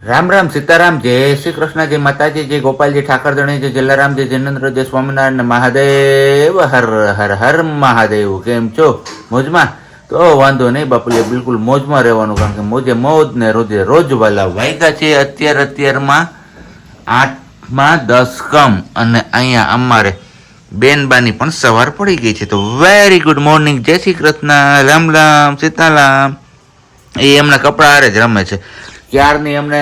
રામ રામ સીતારામ, જય શ્રી કૃષ્ણ, જય માતાજી, જય ગોપાલજી ઠાકર જય જલારામ, જય જિનેન્દ્ર, જય સ્વામિનારાયણ, મહાદેવ, હર હર હર, મહાદેવ, કેમ છો? મોજમાં? તો વાંધો નહીં બાપુલે બિલકુલ મોજમાં રહેવાનું, કારણ કે મોજે મોજ ને રોજે રોજ વાલા વાયગા છે. અત્યાર, અત્યારમાં આઠમાં દસ કમ અને અહીંયા અમારે બેનબાની પણ સવાર પડી ગઈ છે. તો વેરી ગુડ મોર્નિંગ જય શ્રી કૃષ્ણ, રામ રામ, સીતારામ. એ એમના કપડા હારે જ રમે છે. ચારની એમને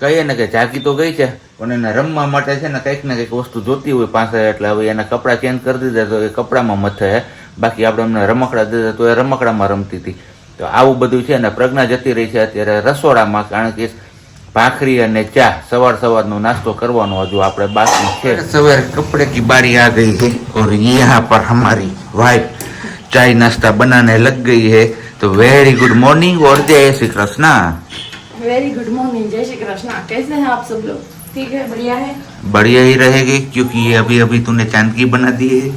કહીએ ને કે ઝાંકી તો ગઈ છે, પણ એને રમવા માટે છે ને કંઈક ને કંઈક વસ્તુ જોતી હોય પાસે, એટલે હવે એના કપડાં ચેન્જ કરી દીધા તો એ કપડામાં મથે બાકી આપણે એમને રમકડા દીધા તો એ રમકડામાં રમતી હતી. તો આવું બધું છે ને પ્રજ્ઞા જતી રહી છે અત્યારે રસોડામાં, કારણ કે ભાખરી અને ચા સવાર સવારનો નાસ્તો કરવાનો હજુ આપણે બાકી છે. સવારે કપડે કી બારી આ ગઈ ગઈ ઓર યહાં પર હમારી વાઇફ ચાય નાસ્તા બનાને લગ ગઈ હે. તો વેરી ગુડ મોર્નિંગ ઓર જય Shri Krishna. Very good morning जय श्री कृष्णा। कैसे हैं आप सब लोग? ठीक है बढ़िया है? बढ़िया ही रहेगी क्योंकि ये अभी अभी तूने चाँद की बना दी है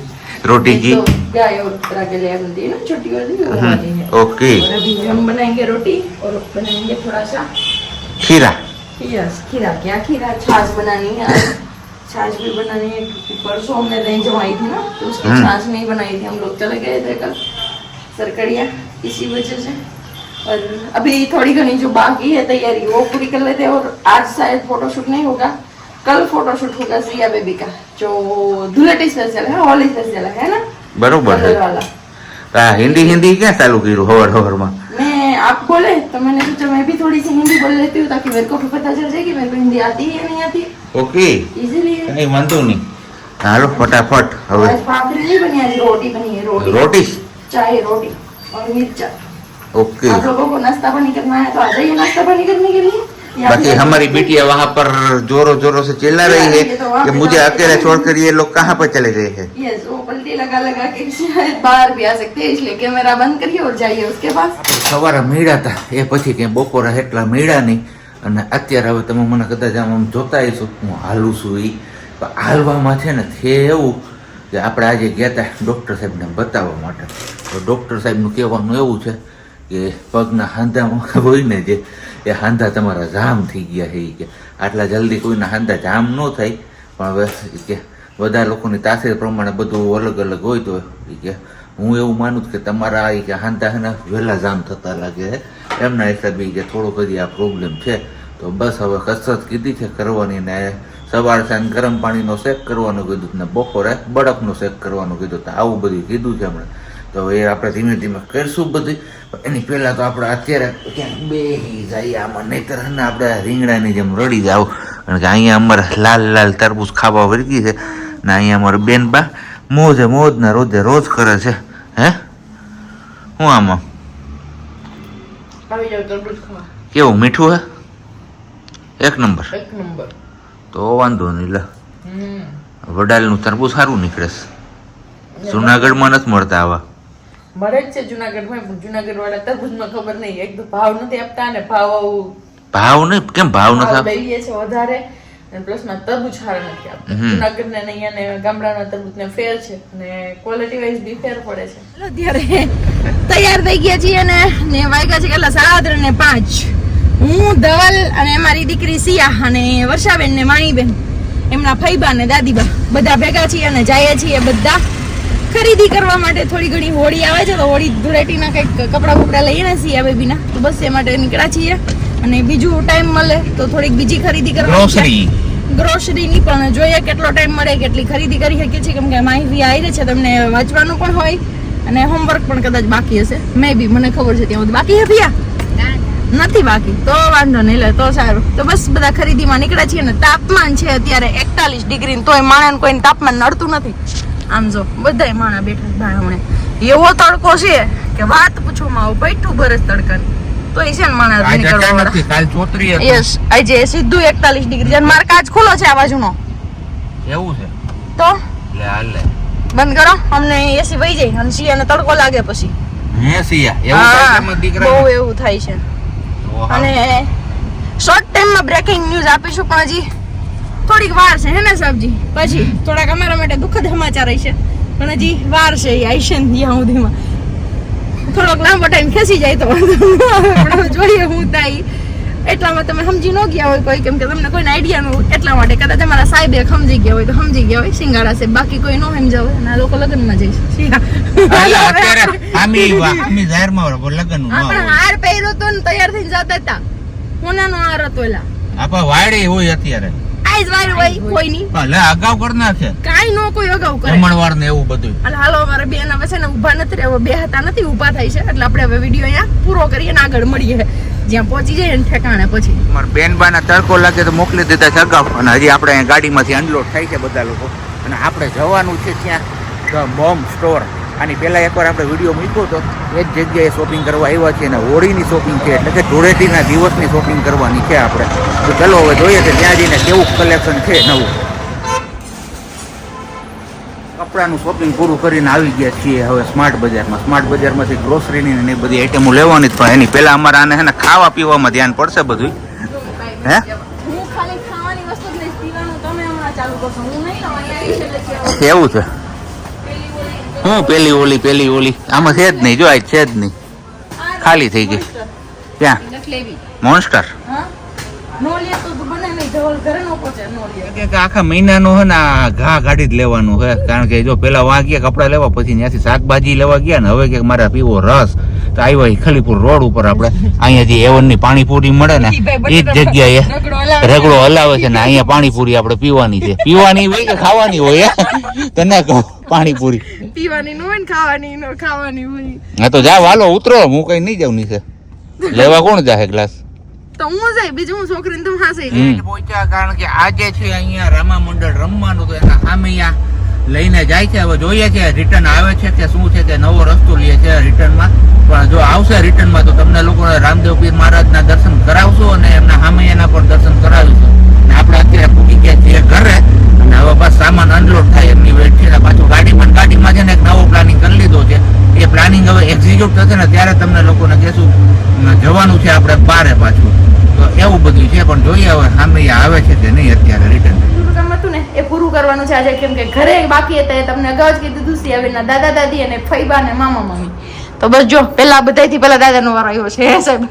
रोटी की। तो गाय और के लिए बनती है ना छोटी वाली वो वाली है। ओके। और अभी हम बनाएँगे रोटी और बनाएँगे थोड़ा सा खीरा यस खीरा क्या खीरा? छाछ बनानी है। छाछ भी बनानी है क्योंकि परसों हमने दही जमाई थी ना तो उसकी हम्म। छाछ नहीं बनाई थी हम लोग चले गए थे कल सरकड़िया इसी वजह से। और अभी थोड़ी घनी जो बाकी है तैयारी वो पूरी कर लेते हैं और आज शायद फोटोशूट नहीं होगा कल फोटोशूट होगा सिया बेबी का जो धुलेटी स्पेशल है होली स्पेशल है ना बरोबर है बगल वाला આ હિન્દી હિન્દી ક્યાં ચાલુ કર્યું હવાર હવારમાં मैं आप बोले तो मैंने सोचा मैं भी थोड़ी सी हिंदी बोल लेती हूँ ताकि मेरे को भी पता चल जाए कि मेरे को हिंदी आती है या नहीं आती ઓકે इसीलिए કઈ વાંધો નહીં હાલો ફટાફટ હવે आज पापड़ी नहीं बनी आज रोटी बनी है रोटी रोटी चाय रोटी और मिर्चा ओके आप लोगों को नाश्ता पानी करना है तो आ जाइए नाश्ता पानी करने के लिए या बाकी फिर- हमारी बिटिया वहाँ पर जोरों जोरों से चिल्ला रही है ये तो वहाँ कि पे मुझे जाके अकेले तो- छोड़कर ये लोग कहाँ पर चले गए हैं यस वो पलटी लगा लगा के शायद बाहर भी आ सकते हैं इसलिए कैमरा बंद करिए और जाइए उसके पास સવારે મળ્યા હતા એ પછી કે બપોરે એટલા મળ્યા નહીં અને અત્યારે હવે તમે મને કદાચ આમ આમ જોતા હશો હું હાલું છું એ પણ હાલવામાં છે ને છે એવું કે આપણે આજે ગયા હતા ડૉક્ટર સાહેબને બતાવવા માટે તો ડૉક્ટર સાહેબનું કહેવાનું એવું છે કે પગના હાંધામાં હોય ને જે એ હાંધા તમારા જામ થઈ ગયા છે એ કે. આટલા જલ્દી કોઈના હાંધા જામ ન થાય. પણ હવે કે બધા લોકોની તાસીર પ્રમાણે બધું અલગ અલગ હોય તો કે હું એવું માનું કે તમારા ઈ કે હાંધા હે ને વહેલા જામ થતા લાગે છે એમના હિસાબે કે થોડો હજી આ પ્રોબ્લેમ છે. તો બસ હવે કસરત કીધી છે કરવાની ને સવાર સાંજ ગરમ પાણીનો શેક કરવાનું કીધું ને બપોરે બળકનો શેક કરવાનું કીધું. તો આવું બધું કીધું છે હમણાં. તો એ આપણે ધીમે ધીમે કરીશું બધું. એની પહેલાં તો આપણે અત્યારે ક્યાંક બેસી જઈએ આમાં નહીતર હે ને આપણે રીંગણાની જેમ રડી જાવ કારણ કે અહીંયા અમારે લાલ લાલ તરબૂચ ખાવા વળગી છે ને અહીંયા અમારે બેન બા મોજે મોજ ને રોજે રોજ કરે છે. હે? હું આમાં? કેવું મીઠું હે? એક નંબર. એક નંબર. તો વાંધો નહીં લે. વડાલનું તરબૂચ સારું નીકળે છે. જુનાગઢમાં નથી મળતા આવા. મળે જ છે જુનાગઢમાં પણ જુનાગઢ વાળા તરબૂજમાં ખબર નહીં. એક તો ભાવ નથી આપતા ને ભાવ આવું ભાવ નહીં કેમ ભાવ નથી આપતા? લઈએ છે વધારે. અને પ્લસમાં તરબૂચ સારા નથી આપતા. જુનાગઢ ને અહીંયા ને ગામડાના તરબૂચ ને ફેર છે. અને ક્વોલિટી વાઇઝ બી ફેર પડે છે. અત્યારે તૈયાર થઈ ગયા છીએ ને ને વાગ્યા છે કેટલા? સાડા ત્રણ ને પાંચ. હું ધવલ અને મારી દીકરી સિયા અને વર્ષાબેન ને માણીબેન એમના ફઈબા ને દાદીબા બધા ભેગા છીએ અને જઈએ છીએ બધા. ખરીદી કરવા માટે થોડી ઘણી હોળી આવે છે તો હોળી ધૂળેટીના કંઈક કપડાં બપડા લઈએ ને સિયા બેબીના તો બસ એ માટે નીકળ્યા છીએ. અને બીજું ટાઈમ મળે તો થોડીક બીજી ખરીદી કરવા Grocery. ગ્રોસરીની પણ જોઈએ કેટલો ટાઈમ મળે કેટલી ખરીદી કરી શકીએ છીએ. કેમ કે માહિતી આવી છે તમને વાંચવાનું પણ હોય અને હોમવર્ક પણ કદાચ બાકી હશે. મે બી મને ખબર છે ત્યાં બધું બાકી હતી નથી બાકી. તો વાંધો નહીં લે તો સારું. તો બસ બધા ખરીદીમાં નીકળ્યા છીએ ને તાપમાન છે અત્યારે એકતાલીસ ડિગ્રી તોય માણસ કોઈને તાપમાન નડતું નથી. આમ જો બધાય માણા બેઠા ભાઈ હમણે એવો તડકો છે કે વાત પૂછો આવું પૈઠું ભરે તડકા તડકાની. તો એ છે ને માણસ નીકળવા અચાનક વાળા. થી કાલ ચોતરી યસ આજે સીધું એકતાલીસ ડિગ્રી. અને મારો કાચ ખુલ્લો છે આ બાજુનો. એવું છે? તો? લે હાલ લે. બંધ કરો અમને એસી વહી જાય અને શિયાને તડકો લાગે પછી. હે સિયા એવું દીકરા બહુ એવું થાય છે. અને શોર્ટ ટાઈમમાં બ્રેકિંગ ન્યૂઝ આપીશું પણ હજી થોડીક વાર છે હે ને સાહેબજી? પછી થોડાક અમારા માટે દુઃખદ સમાચાર હશે. પણ હજી વાર છે એ આઈશે ને ત્યાં સુધીમાં. થોડોક લાંબો ટાઈમ ખેંચી જાય તો જોઈએ હું થાય. એટલામાં તમે સમજી ન ગયા હોય કોઈ કેમ કે તમને કોઈને આઈડિયા ન હોય એટલા માટે કદાચ અમારા સાહેબે સમજી ગયા હોય તો સમજી ગયા હોય. સિંગાડા છે બાકી કોઈ ન સમજાવે. અને આ લોકો લગ્નમાં જઈશ. હાર પહેર્યો તો તૈયાર થઈને જતા હતા. હોનાનો હાર હતો એલા. આપા વાડી હોય અત્યારે. આઈજ વાર હોય કોઈની અગાઉ કર નાખે. કાઈ નો કોઈ અગાઉ કરે. જમણવાર ને એવું બધું એટલે હાલો અમારે બે ના વસે ને ઊભા નથી રહેવા બે હતા નથી ઊભા થાય છે. એટલે આપણે હવે વીડિયો અહીંયા પૂરો કરીએ ને આગળ મળીએ. જ્યાં પહોંચી જાય ને ઠેકાણે પછી. મારા બેનબાના તડકો લાગે તો મોકલી દીધા છે અગાઉ. અને હજી આપણે અહીંયા ગાડીમાંથી અનલોડ થાય છે બધા લોકો. અને આપણે જવાનું છે ત્યાં ધ બોમ્બ સ્ટોર. આની પહેલાં એકવાર આપણે વીડિયો મૂક્યો હતો એ જ જગ્યાએ શોપિંગ કરવા આવ્યા છીએ અને હોળીની શોપિંગ છે એટલે કે ધૂળેટીના દિવસની શોપિંગ કરવાની છે આપણે. તો ચલો હવે જોઈએ કે ત્યાં જઈને કેવું કલેક્શન છે નવું. કપડાનું શોપિંગ પૂરું કરીને આવી ગયા છીએ હવે સ્માર્ટ બજારમાં. સ્માર્ટ બજારમાંથી ગ્રોસરીની ને બધી આઈટમો લેવાની પણ એની પહેલાં અમારે આને છે ને ખાવા પીવામાં ધ્યાન પડશે બધું હે. કેવું છે? હું પેલી ઓલી પેલી ઓલી. આમાં છે જ નહીં જો આ છે જ નહીં. ખાલી થઈ ગઈ. ક્યાં? મોન્સ્ટર હા? આખા મહિનાનું છે ને ઘા કાઢી જ લેવાનું છે કારણ કે જો પેલા વાગ્યા કપડા લેવા પછી ત્યાંથી શાકભાજી લેવા ગયા ને હવે કે મારા પીવો રસ. તો આવ્યા ખલીપુર રોડ ઉપર આપણે. અહીંયા જે એવનની પાણીપુરી મળે ને એ જ જગ્યાએ રગડો હલાવે છે. ને અહીંયા પાણીપુરી આપણે પીવાની છે. પીવાની હોય કે ખાવાની હોય? તને કહો પાણીપુરી. પીવાની નો હોય ને ખાવાની નો ખાવાની હોય. હા તો જા વાલો ઉતરો. હું કઈ નહીં જાઉં નીચે. લેવા કોણ જાહે ગ્લાસ તો હું જાય બીજું હું છોકરીને તો હાસે પહોંચ્યા કારણ કે આજે છે અહીંયા રામા મંડળ રમવાનું તો એના સામે અહીંયા લઈને જાય છે. હવે જોઈએ છે રિટર્ન આવે છે કે શું છે કે નવો રસ્તો લે છે રિટર્નમાં. પણ જો આવશે રિટર્નમાં તો તમને લોકોને રામદેવ પીર મહારાજના દર્શન કરાવશો અને એમના હામૈયાના પણ દર્શન કરાવીશું. બાકી હતા એ તમને અગાઉ જ કીધું હતું સિયાબેનના દાદા દાદી અને ફૈબા અને મામા મમ્મી. તો બસ જો પેલા બધાયથી પેલા દાદાનો વાર આવ્યો છે હે સાહેબ?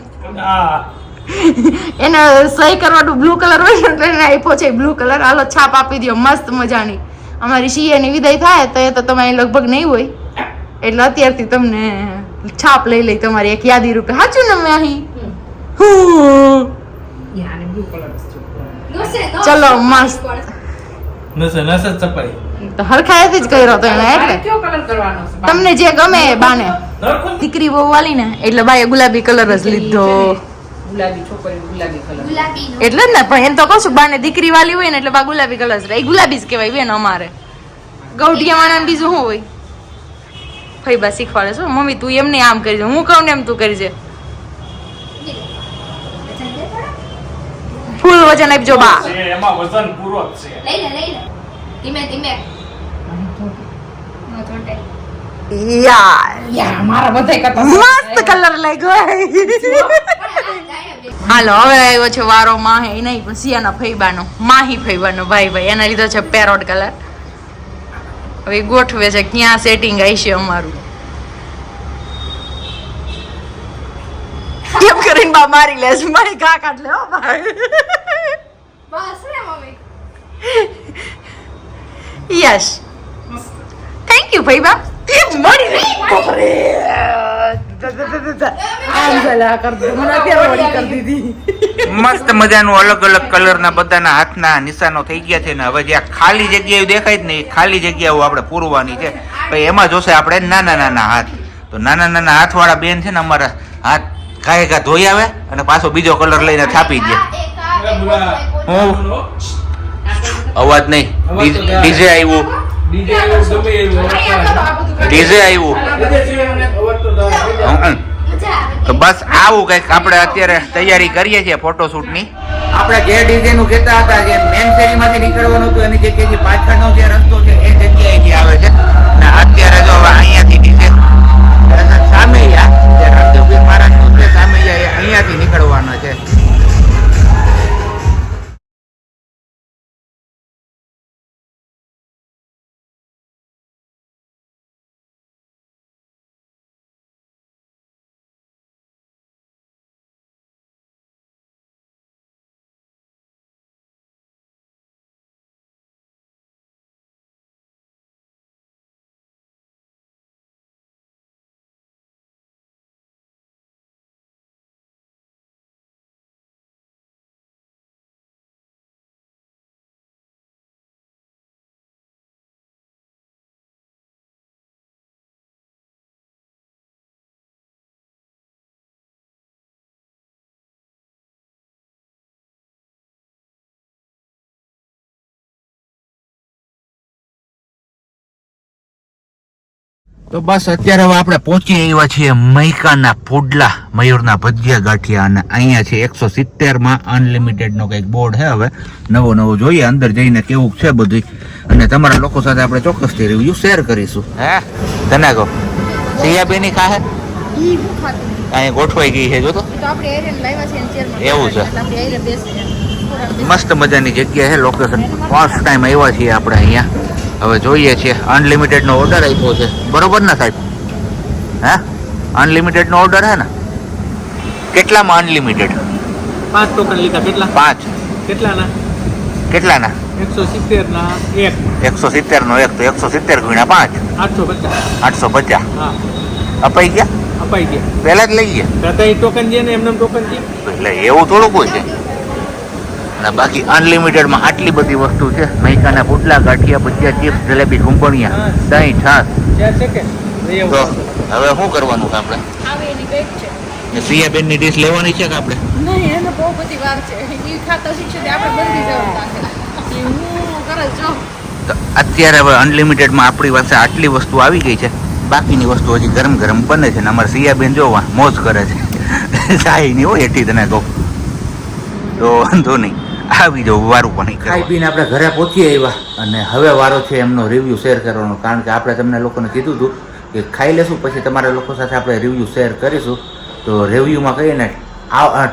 એને સહી કરવાનું બ્લુ કલર હોય છે તો એને આપ્યો છે બ્લુ કલર. હાલો છાપ આપી દો મસ્ત મજાની. અમારી શિયાની વિદાય થાય તો એ તો તમારી લગભગ નહીં હોય. એટલે અત્યારથી તમને છાપ લઈ લઈ તમારી એક યાદી રૂપે. સાચું ને મેં અહીં. ચલો મસ્ત. નસે નસે ચપાઈ. તો હરખાયેથી જ કર્યો તો એને એટલે. કયો કલર કરવાનો તમને જે ગમે એ બાને. દીકરી બહુ વાલી ને એટલે બાએ ગુલાબી કલર જ લીધો. ગુલાબી છોકરી ગુલાબી કલર. એટલે જ ને પણ એમ તો કહું છું બાને દીકરી વાલી હોય ને એટલે બા ગુલાબી કલર જ રહે. એ ગુલાબી જ કહેવાય બેન અમારે. ગૌઢિયા વાળા બીજું શું હોય? ફઈ બા શીખવાડે છો મમ્મી તું એમને આમ કરી હું કહું ને એમ તું કરી દે. ફૂલ વજન આપજો બા. એમાં વજન પૂરો જ છે. લઈ લે લઈ લે. ધીમે ધીમે. મસ્ત કલર લાગ્યો હાલો હવે આવ્યો છે વારો માહે નહીં પણ સિયાના ફૈબાનો માહી ફૈબાનો ભાઈ ભાઈ એના લીધો છે પેરોટ કલર હવે ગોઠવે છે ક્યાં સેટિંગ આવશે અમારું. કેમ કરીને બા મારી લેશ મારી ઘા કાઢ લે ભાઈ. બસ રે મમ્મી. યસ થેન્ક યુ ભાઈ બા એ મળી રહી બાપરે આમ ભલા કર દે મને અત્યારે વળી કરી દીધી મસ્ત મજાનું અલગ અલગ કલરના બધાના હાથના નિશાનો થઈ ગયા છે ને હવે જે આ ખાલી જગ્યાએ દેખાય જ ને એ ખાલી જગ્યાઓ આપણે પૂરવાની છે. ભાઈ એમાં જોશે આપણે નાના નાના હાથ. તો નાના નાના હાથવાળા બેન છે ને અમારા હાથ ઘાએ ઘા ધોઈ આવે અને પાછો બીજો કલર લઈને છાપી દે. હું અવાજ નહીં. ડીજે આવ્યું ડીજે ડીજે આવ્યું. તો બસ આવું કંઈક આપણે અત્યારે તૈયારી કરીએ છીએ ફોટોશૂટની. આપણે જે ડીજેનું કહેતા હતા જે મેન શેરીમાંથી નીકળવાનું હતું એની જગ્યાએ જે પાછળનો જે રસ્તો છે એ જગ્યાએથી આવે છે. ને અત્યારે જો હવે અહીંયાથી ડીજે સામે જે રામદેવપીર મહારાજનું છે સામે અહીંયાથી નીકળવાના છે. તો બસ અત્યારે હવે આપણે પહોંચી આવ્યા છીએ મૈકાના પોડલા મયુરના ભજીયા ગાંઠિયા અને અહીંયા છે એકસો સિત્તેરમાં અનલિમિટેડનો કંઈક બોર્ડ છે હવે. નવો નવો જોઈએ અંદર જઈને કેવું છે બધું અને તમારા લોકો સાથે આપણે ચોક્કસથી રિવ્યુ શેર કરીશું. હે? તને કહો. સિયાબેની ખાહે? અહીંયા ગોઠવાઈ ગઈ છે જો તો. એવું છે. મસ્ત મજાની જગ્યા છે લોકેશન ફર્સ્ટ ટાઈમ આવ્યા છીએ આપણે અહીંયા. હવે જોઈએ છીએ. અનલિમિટેડનો ઓર્ડર આપ્યો છે. બરોબર ને સાહેબ? હે? અનલિમિટેડનો ઓર્ડર હે ને? કેટલામાં અનલિમિટેડ પાંચ ટોકન લીધા. કેટલા? પાંચ. કેટલાના? કેટલાના? એકસો સિત્તેર ના એક. એકસો સિત્તેરનો એક તો એકસો સિત્તેર ગુણ્યા પાંચ. આઠસો પચાસ. આઠસો પચાસ. હા. અપાઈ ગયા? અપાઈ ગયા. પહેલા જ લઈ ગયા? ટોકન છે ને એમને ટોકન છે એટલે એવું થોડુંક હોય છે. અને બાકી અનલિમિટેડમાં આટલી બધી વસ્તુ છે. મૈકાના પુટલા ગાંઠિયા ભજીયા ચિપ્સ જલેબી ઘૂંપણિયા દહીં છાશ. ક્યાં છે કે લઈ તો હવે શું કરવાનું છે આપણે? છે. સિયાબેનની ડિશ લેવાની છે કે આપણે? નહીં એને બહુ બધી વાર છે. એ ખાતા શીખશે આપણે બંધી જવાનું તો અત્યારે હવે અનલિમિટેડમાં આપણી પાસે આટલી વસ્તુ આવી ગઈ છે. બાકીની વસ્તુ હજી ગરમ ગરમ બને છે ને અમારે સિયાબેન જોવા મોજ કરે છે. જાય નહીં હોય એથી તને કહું. તો વાંધો નહીં. આવી જાવ વારું પણ ખાઈ પીને આપણે ઘરે પહોંચી આવ્યા. અને હવે વારો છે એમનો રિવ્યુ શેર કરવાનો. કારણ કે આપણે તમને લોકોને કીધું હતું કે ખાઈ લેશું પછી તમારા લોકો સાથે આપણે રિવ્યુ શેર કરીશું. તો રિવ્યુમાં કહીએ ને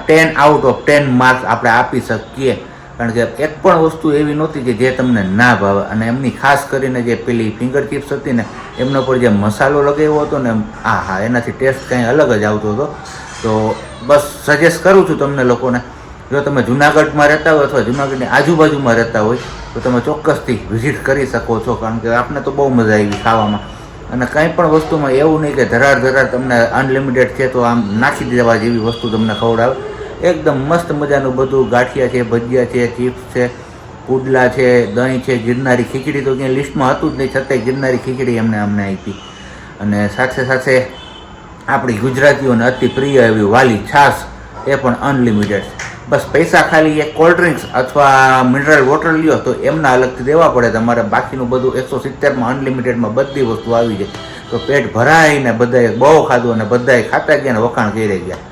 ten out of ten marks આપણે આપી શકીએ. કારણ કે એક પણ વસ્તુ એવી નહોતી કે જે તમને ના ભાવે. અને એમની ખાસ કરીને જે પેલી ફિંગર ચિપ્સ હતી ને એમના પર જે મસાલો લગાવ્યો હતો ને આ હા એનાથી ટેસ્ટ કંઈ અલગ જ આવતો હતો. તો બસ સજેસ્ટ કરું છું તમને લોકોને જો તમે જુનાગઢમાં રહેતા હોય અથવા જુનાગઢની આજુબાજુમાં રહેતા હોય, તો તમે ચોક્કસથી વિઝિટ કરી શકો છો, કારણ કે આપને તો બહુ મજા આવી ખાવામાં. અને કંઈ પણ વસ્તુમાં એવું નહીં કે ધરાર ધરાર તમને અનલિમિટેડ છે તો આમ નાખી દેવા જેવી વસ્તુ તમને ખવડાવે. એકદમ મસ્ત મજાનું બધું ગાંઠિયા છે, ભજીયા છે ચિપ્સ છે, પુડલા છે, દહીં છે, ગિરનારી ખીચડી તો ક્યાંય લિસ્ટમાં હતું જ નહીં, છતાંય ગિરનારી ખીચડી એમને અમને આપી. અને સાથે સાથે આપણી ગુજરાતીઓને અતિ પ્રિય એવી વાલી છાશ એ પણ અનલિમિટેડ છે. બસ પૈસા ખાલી એક કોલ્ડ ડ્રિંક્સ અથવા મિનરલ વોટર લ્યો તો એમના અલગથી દેવા પડે. તમારે બાકીનું બધું એકસો સિત્તેરમાં અનલિમિટેડમાં બધી વસ્તુ આવી જાય. તો પેટ ભરાઈને બધાએ બહુ ખાધું અને બધાએ ખાતા ગયા અને વખાણ કરી ગયા.